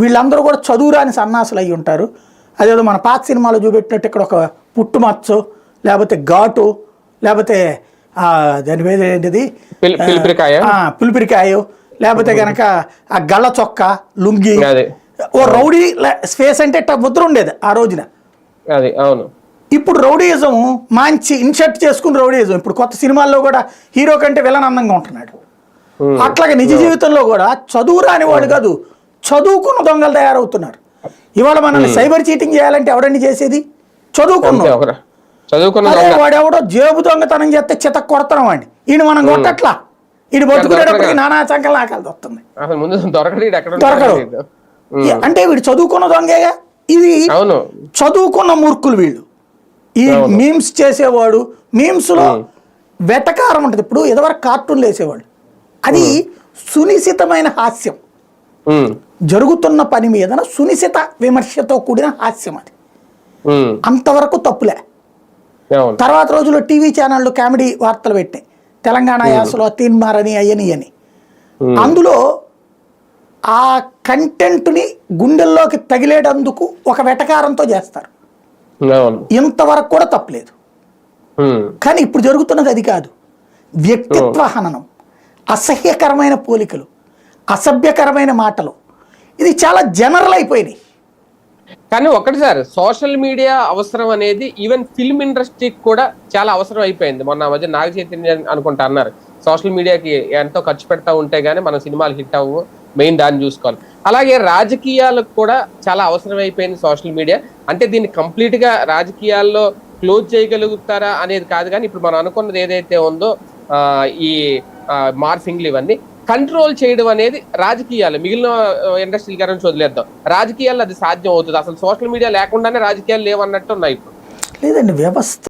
వీళ్ళందరూ కూడా చదువురాని సన్నాసులు అయి ఉంటారు. అదేదో మన పాత సినిమాలో చూపెట్టినట్టు ఇక్కడ ఒక పుట్టుమచ్చో లేకపోతే ఘాటు లేకపోతే ఆ, దాని మీద ఏంటిది? పిల్- పిలిపిరికాయ? లేకపోతే గనక ఆ గళ్ళ చొక్క లుంగి ఓ రౌడీ స్పేస్ అంటే ముద్ర ఉండేది ఆ రోజున. అది అవును. ఇప్పుడు రౌడీయిజం మంచి ఇన్షర్ట్ చేసుకుని రౌడీయిజం. ఇప్పుడు కొత్త సినిమాల్లో కూడా హీరో కంటే విలన్ అందంగా ఉంటున్నాడు. అట్లాగే నిజ జీవితంలో కూడా చదువు రాని వాడు కాదు చదువుకున్న దొంగలు తయారవుతున్నారు. ఇవాళ మనల్ని సైబర్ చీటింగ్ చేయాలంటే ఎవడండి చేసేది? చదువుకున్న. వాడెవడో జేబు దొంగతనం చేస్తే చిత కొడతాం వాడిని. ఈయన మనం కొట్టట్లా? ఈయన బతుకునేటప్పటికి నానా చంకలు నాకాలి వస్తుంది దొరకడు అంటే వీడు చదువుకున్న దొంగేగా? ఇది చదువుకున్న మూర్ఖులు వీళ్ళు. ఈ మీమ్స్ చేసేవాడు మీమ్స్లో వెటకారం ఉంటుంది. ఇప్పుడు ఎదవరకు కార్టూన్లు వేసేవాడు అది సునిశితమైన హాస్యం. జరుగుతున్న పని మీద సునిశిత విమర్శతో కూడిన హాస్యం అది. అంతవరకు తప్పులే. తర్వాత రోజుల్లో టీవీ ఛానళ్ళు కామెడీ వార్తలు పెట్టాయి తెలంగాణ యాసలో తీన్మారని అయ్యని అని. అందులో ఆ కంటెంట్ని గుండెల్లోకి తగిలేటందుకు ఒక వెటకారంతో చేస్తారు. ఇంతవరకు కూడా తప్పలేదు. కానీ ఇప్పుడు జరుగుతున్నది అది కాదు. వ్యక్తిత్వ హననం. అసహ్యకరమైన పోలికలు. అసభ్యకరమైన మాటలు. ఇది చాలా జనరల్ అయిపోయినాయి కానీ ఒకటి సార్ సోషల్ మీడియా అవసరం అనేది ఈవెన్ ఫిల్మ్ ఇండస్ట్రీకి కూడా చాలా అవసరం అయిపోయింది. మొన్న మధ్య నాగ చైతన్య అనుకుంటా అన్నారు. సోషల్ మీడియాకి ఎంతో ఖర్చు పెడతా ఉంటే గానీ మన సినిమాలు హిట్ అవ్వు మెయిన్ దాన్ని చూసుకోవాలి. అలాగే రాజకీయాలకు కూడా చాలా అవసరం అయిపోయింది సోషల్ మీడియా. అంటే దీన్ని కంప్లీట్గా రాజకీయాల్లో క్లోజ్ చేయగలుగుతారా అనేది కాదు కానీ ఇప్పుడు మనం అనుకున్నది ఏదైతే ఉందో ఈ మార్ఫింగ్లు ఇవన్నీ కంట్రోల్ చేయడం అనేది రాజకీయాలు. మిగిలిన ఇండస్ట్రీ గురించి వదిలేద్దాం. రాజకీయాల్లో అది సాధ్యం అవుతుంది. అసలు సోషల్ మీడియా లేకుండానే రాజకీయాలు లేవన్నట్టు ఉన్నాయి ఇప్పుడు. లేదండి వ్యవస్థ